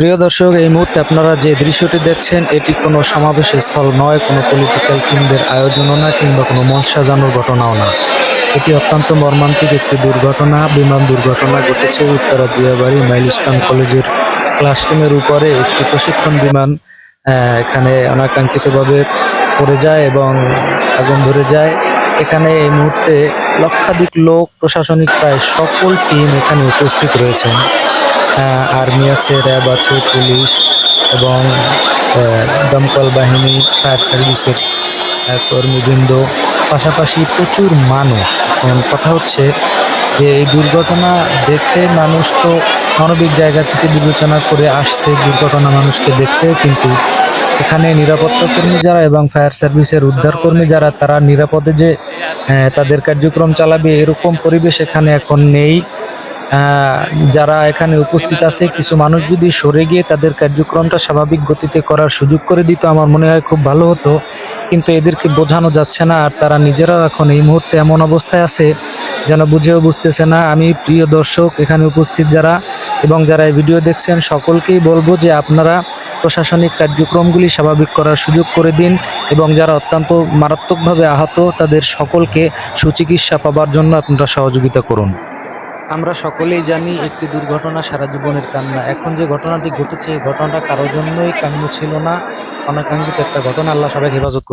প্রিয় দর্শক, এই মুহূর্তে আপনারা যে দৃশ্যটি দেখছেন, এটি কোনো সমাবেশ স্থল নয়, কোনো পলিটিক্যাল টিমদের আয়োজনও না কিংবা কোনো মঞ্চ সাজানোর ঘটনাও না এটি অত্যন্ত মর্মান্তিক একটি দুর্ঘটনা, বিমান দুর্ঘটনা ঘটেছে উত্তরা দিয়াবাড়ি মাইলস্টোন কলেজের ক্লাসরুমের উপরে। একটি প্রশিক্ষণ বিমান এখানে অনাকাঙ্ক্ষিতভাবে পড়ে যায় এবং আগুন ধরে যায়। এখানে এই মুহূর্তে লক্ষাধিক লোক, প্রশাসনিক প্রায় সকল টিম এখানে উপস্থিত রয়েছেন। আর্মি আছে, র্যাব আছে, পুলিশ এবং দমকল বাহিনী, ফায়ার সার্ভিসের কর্মীবৃন্দ। পাশাপাশি প্রচুর মানুষ। কথা হচ্ছে যে এই দুর্ঘটনা দেখে মানুষ তো মানবিক জায়গা থেকে বিবেচনা করে আসছে, দুর্ঘটনা মানুষকে দেখতে কিন্তু এখানে নিরাপত্তা কর্মী যারা এবং ফায়ার সার্ভিসের উদ্ধার কর্মী যারা, তারা নিরাপদে যে তাদের কার্যক্রম চালাবে এরকম পরিবেশ এখানে এখন নেই। যারা এখানে উপস্থিত আছে, কিছু মানুষ যদি সরে গিয়ে তাদের কার্যক্রমটা স্বাভাবিক গতিতে করার সুযোগ করে দিত, আমার মনে হয় খুব ভালো হতো। কিন্তু এদেরকে বোঝানো যাচ্ছে না, আর তারা নিজেরাও এখন এই মুহূর্তে এমন অবস্থায় আছে যেন বুঝেও বুঝতেছে না। আমি প্রিয় দর্শক, এখানে উপস্থিত যারা এবং যারা এই ভিডিও দেখছেন, সকলকেই বলব যে আপনারা প্রশাসনিক কার্যক্রমগুলি স্বাভাবিক করার সুযোগ করে দিন এবং যারা অত্যন্ত মারাত্মকভাবে আহত, তাদের সকলকে সুচিকিৎসা পাবার জন্য আপনারা সহযোগিতা করুন। আমরা সকলেই জানি একটি দুর্ঘটনা সারা জীবনের কান্না। এখন যে ঘটনাটি ঘটেছে, ঘটনাটা কারোর জন্যই কাম্য ছিল না। অনাকাঙ্ক্ষিত একটা ঘটনা আল্লাহ সবাই হেফাজত